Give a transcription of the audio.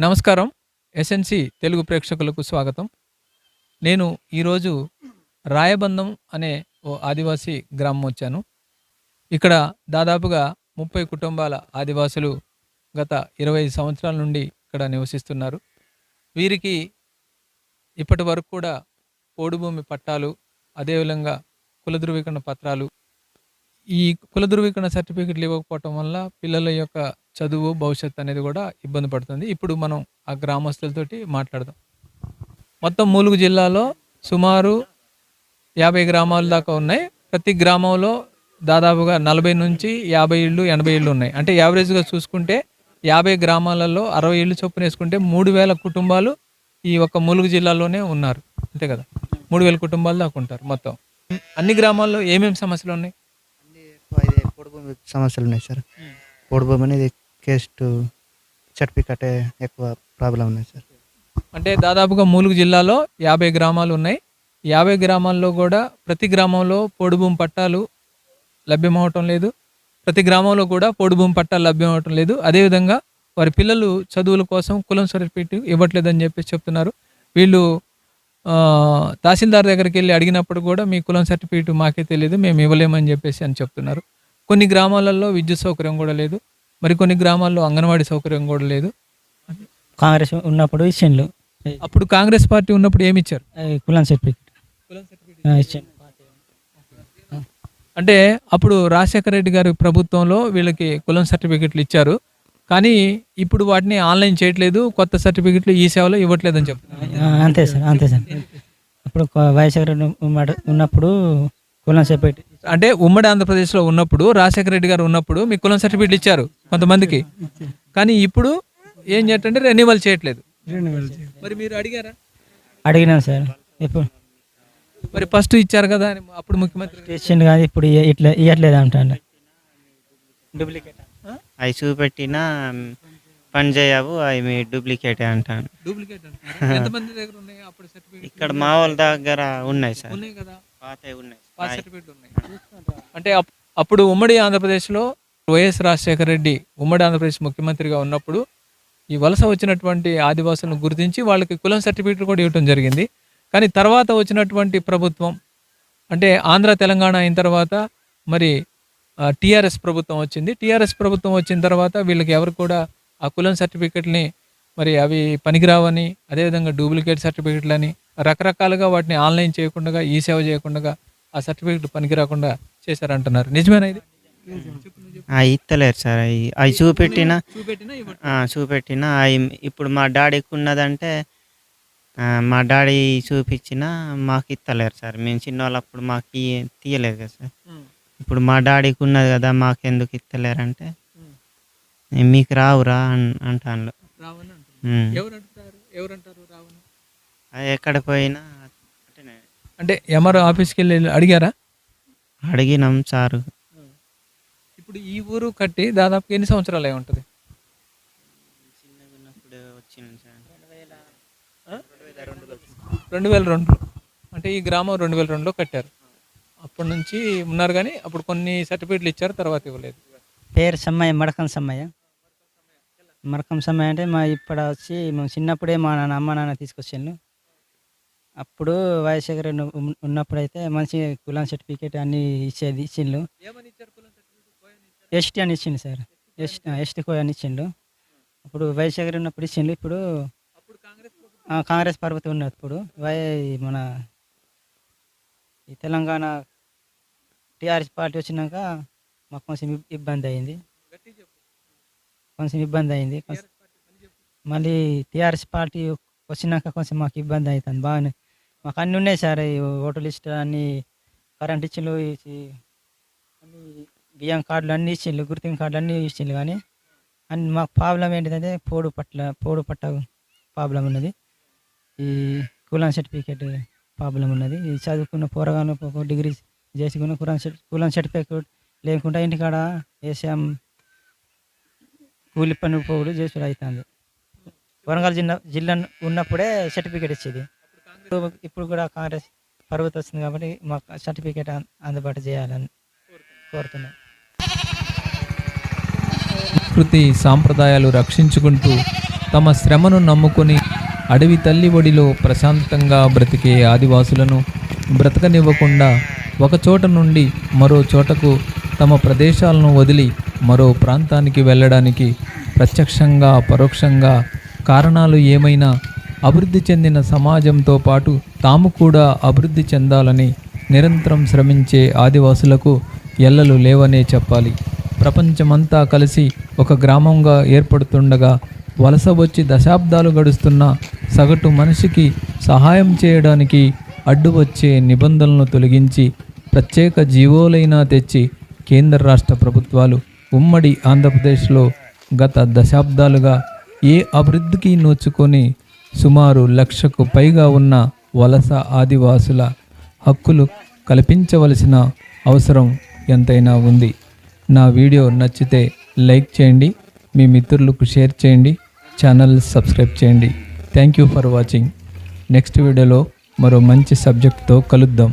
నమస్కారం. ఎస్ఎన్సి తెలుగు ప్రేక్షకులకు స్వాగతం. నేను ఈరోజు రాయబంధం అనే ఓ ఆదివాసీ గ్రామం వచ్చాను. ఇక్కడ దాదాపుగా ముప్పై కుటుంబాల ఆదివాసులు గత ఇరవై సంవత్సరాల నుండి ఇక్కడ నివసిస్తున్నారు. వీరికి ఇప్పటి వరకు కూడా పోడుభూమి పట్టాలు అదేవిధంగా కుల ధృవీకరణ పత్రాలు. ఈ కుల ధృవీకరణ సర్టిఫికెట్లు ఇవ్వకపోవటం వల్ల పిల్లల యొక్క చదువు భవిష్యత్తు అనేది కూడా ఇబ్బంది పడుతుంది. ఇప్పుడు మనం ఆ గ్రామస్తులతోటి మాట్లాడదాం. మొత్తం మూలుగు జిల్లాలో సుమారు యాభై గ్రామాల దాకా ఉన్నాయి. ప్రతి గ్రామంలో దాదాపుగా నలభై నుంచి యాభై ఇళ్ళు ఎనభై ఇళ్ళు ఉన్నాయి. అంటే యావరేజ్గా చూసుకుంటే యాభై గ్రామాలలో అరవై ఇళ్ళు చొప్పున వేసుకుంటే మూడు వేల కుటుంబాలు ఈ ఒక్క ములుగు జిల్లాలోనే ఉన్నారు. అంతే కదా? మూడు వేల కుటుంబాలు దాకా ఉంటారు మొత్తం. అన్ని గ్రామాల్లో ఏమేమి సమస్యలు ఉన్నాయి? సమస్యలు ఉన్నాయి సార్. పొడి అనేది కేస్ట్ సర్టిఫికేటే ఎక్కువ ప్రాబ్లం ఉన్నాయి సార్. అంటే దాదాపుగా మూలుగు జిల్లాలో యాభై గ్రామాలు ఉన్నాయి. యాభై గ్రామాల్లో కూడా ప్రతి గ్రామంలో పొడుభూమి పట్టాలు లభ్యమవటం లేదు. ప్రతి గ్రామంలో కూడా పొడుభూమి పట్టాలు లభ్యమవటం లేదు. అదేవిధంగా వారి పిల్లలు చదువుల కోసం కులం సర్టిఫికేట్ ఇవ్వట్లేదని చెప్పేసి చెప్తున్నారు. వీళ్ళు తహసీల్దార్ దగ్గరికి వెళ్ళి అడిగినప్పుడు కూడా మీ కులం సర్టిఫికేట్ మాకే తెలియదు మేము ఇవ్వలేమని చెప్పేసి అని చెప్తున్నారు. కొన్ని గ్రామాలలో విద్యుత్ సౌకర్యం కూడా లేదు. మరి కొన్ని గ్రామాల్లో అంగన్వాడీ సౌకర్యం కూడా లేదు. కాంగ్రెస్ ఉన్నప్పుడు ఇచ్చిండ్లు. అప్పుడు కాంగ్రెస్ పార్టీ ఉన్నప్పుడు ఏమి ఇచ్చారు? ఈ కులం సర్టిఫికెట్. అంటే అప్పుడు రాజశేఖర రెడ్డి గారి ప్రభుత్వంలో వీళ్ళకి కులం సర్టిఫికెట్లు ఇచ్చారు. కానీ ఇప్పుడు వాటిని ఆన్లైన్ చేయట్లేదు కొత్త సర్టిఫికెట్లు ఈ సేవలో ఇవ్వట్లేదని చెప్తున్నారు అంతే సార్ అంతే సార్. ఇప్పుడు వైఎస్ఆర్ ఉన్నప్పుడు కులం సర్టిఫికెట్ అంటే ఉమ్మడి ఆంధ్రప్రదేశ్లో ఉన్నప్పుడు రాజశేఖర రెడ్డి గారు ఉన్నప్పుడు మీకు కులం సర్టిఫికెట్లు ఇచ్చారు కొంతమందికి. కానీ ఇప్పుడు ఏం చేయటంటే రెన్యువల్ చేయట్లేదు. మరి మీరు అడిగారా? అడిగినాం సార్ ఇప్పుడు మరి ఫస్ట్ ఇచ్చారు కదా అని అప్పుడు ముఖ్యమంత్రి ఇచ్చిండు కానీ ఇప్పుడు ఇట్లా ఇవ్వట్లేదు అంటాడు. డూప్లికేట్ అవి చూపెట్టినా పని చేయవు అవి మీ డూప్లికేటే అంటాను డూప్లికేట్ ఎంతమంది దగ్గర ఉన్నాయి అప్పుడు సర్టిఫికెట్ ఇక్కడ మా వాళ్ళ దగ్గర ఉన్నాయి సార్. ఉన్నాయి కదా. అంటే అప్- అప్పుడు ఉమ్మడి ఆంధ్రప్రదేశ్లో వైఎస్ రాజశేఖర రెడ్డి ఉమ్మడి ఆంధ్రప్రదేశ్ ముఖ్యమంత్రిగా ఉన్నప్పుడు ఈ వలస వచ్చినటువంటి ఆదివాసులను గుర్తించి వాళ్ళకి కులం సర్టిఫికెట్లు కూడా ఇవ్వటం జరిగింది. కానీ తర్వాత వచ్చినటువంటి ప్రభుత్వం అంటే ఆంధ్ర తెలంగాణ అయిన తర్వాత మరి టీఆర్ఎస్ ప్రభుత్వం వచ్చింది. టీఆర్ఎస్ ప్రభుత్వం వచ్చిన తర్వాత వీళ్ళకి ఎవరు కూడా ఆ కులం సర్టిఫికెట్ని మరి అవి పనికిరావని అదేవిధంగా డూప్లికేట్ సర్టిఫికెట్లని రకరకాలుగా వాటిని ఆన్లైన్ చేయకుండా ఈ సేవ చేయకుండా ఆ సర్టిఫికెట్ పనికిరాకుండా చేశారంటున్నారు. నిజమేనా ఇది? అవి ఇస్తలేరు సార్. అవి అవి చూపెట్టినా చూపెట్టినా అవి ఇప్పుడు మా డాడీకి ఉన్నదంటే మా డాడీ చూపించినా మాకు ఇస్తలేరు సార్. మేము చిన్నవాళ్ళప్పుడు మాకు తీయలేదు కదా సార్. ఇప్పుడు మా డాడీకి ఉన్నది కదా మాకు ఎందుకు ఇస్తలేరంటే మీకు రావురా అంటాను. ఎవరు అంటారు ఎవరు అంటారు ఎక్కడ పోయినా. అంటే ఎంఆర్ఓ ఆఫీస్కి వెళ్ళి అడిగారా? అడిగినాం సారు. ఇప్పుడు ఈ ఊరు కట్టి దాదాపు ఎన్ని సంవత్సరాలు అయి ఉంటుంది? రెండు వేల రెండులో అంటే ఈ గ్రామం రెండు వేల రెండులో కట్టారు. అప్పటి నుంచి ఉన్నారు కానీ అప్పుడు కొన్ని సర్టిఫికెట్లు ఇచ్చారు తర్వాత ఇవ్వలేదు. పేరు సమ్మయ్య మడకం సమ్మయ్య. మడకం సమ్మయ్య అంటే మా ఇప్పుడు వచ్చి మేము చిన్నప్పుడే మా నాన్న అమ్మ నాన్న తీసుకొచ్చిండు. అప్పుడు వైఎస్ఆర్ రెడ్డి ఉన్న- ఉన్నప్పుడు అయితే మంచి కులం సర్టిఫికేట్ అన్ని ఇచ్చేది ఇచ్చిండు. ఎస్టీ అని ఇచ్చిండు సార్. ఎస్టీ ఎస్టీ కోయ్ అని ఇచ్చిండు. అప్పుడు రెడ్డి ఉన్నప్పుడు ఇచ్చిండు. ఇప్పుడు కాంగ్రెస్ ప్రభుత్వం ఉన్నది ఇప్పుడు. వై మన ఈ తెలంగాణ టీఆర్ఎస్ పార్టీ వచ్చినాక మాకు కొంచెం ఇబ్- ఇబ్బంది అయింది. కొంచెం ఇబ్బంది అయింది. మళ్ళీ టీఆర్ఎస్ పార్టీ వచ్చినాక కొంచెం మాకు ఇబ్బంది అవుతుంది బాగానే మాకు అన్నీ ఉన్నాయి సార్. ఈ ఓటర్ లిస్ట్ అన్ని కరెంట్ ఇచ్చిండ్రు అన్ని బియ్యం కార్డులు అన్నీ ఇచ్చిండ్రు గుర్తింపు కార్డులు అన్నీ ఇచ్చిండ్రు కానీ అన్ని మాకు ప్రాబ్లం ఏంటిదంటే పోడు పట్ల పోడు పట్ట ప్రాబ్లం ఉన్నది. ఈ కులం సర్టిఫికేట్ ప్రాబ్లం ఉన్నది. ఈ చదువుకున్న పోరగాను డిగ్రీ చేసుకున్న కులం సర్టిఫికేట్ లేకుండా ఇంటికాడ వేసాం కూలి పని పోవుడు చేసుడు అవుతుంది వరంగల్ జిల్లా జిల్లా ఉన్నప్పుడే సర్టిఫికేట్ ఇచ్చేది. ఇప్పుడు- కూడా కాంగ్రెస్ పర్వత వస్తుంది కాబట్టి మాకు సర్టిఫికేట్ అందుబాటు చేయాలని కోరుతున్నాం. సంస్కృతి సాంప్రదాయాలు రక్షించుకుంటూ తమ శ్రమను నమ్ముకొని అడవి తల్లి ఒడిలో ప్రశాంతంగా బ్రతికే ఆదివాసులను బ్రతకనివ్వకుండా ఒక చోట నుండి మరో చోటకు తమ ప్రదేశాలను వదిలి మరో ప్రాంతానికి వెళ్ళడానికి ప్రత్యక్షంగా పరోక్షంగా కారణాలు ఏమైనా అభివృద్ధి చెందిన సమాజంతో పాటు తాము కూడా అభివృద్ధి చెందాలని నిరంతరం శ్రమించే ఆదివాసులకు ఎల్లలు లేవనే చెప్పాలి. ప్రపంచమంతా కలిసి ఒక గ్రామంగా ఏర్పడుతుండగా వలస వచ్చి దశాబ్దాలు గడుస్తున్న సగటు మనిషికి సహాయం చేయడానికి అడ్డు వచ్చే నిబంధనలను తొలగించి ప్రత్యేక జీవోలైనా తెచ్చి కేంద్ర రాష్ట్ర ప్రభుత్వాలు ఉమ్మడి ఆంధ్రప్రదేశ్లో గత దశాబ్దాలుగా ఏ అభివృద్ధికి నోచుకొని సుమారు లక్షకు పైగా ఉన్న వలస ఆదివాసుల హక్కులు కల్పించవలసిన అవసరం ఎంతైనా ఉంది. నా వీడియో నచ్చితే లైక్ చేయండి మీ మిత్రులకు షేర్ చేయండి ఛానల్ సబ్స్క్రైబ్ చేయండి. Thank you for watching. Next వీడియోలో మరో మంచి సబ్జెక్ట్తో కలుద్దాం.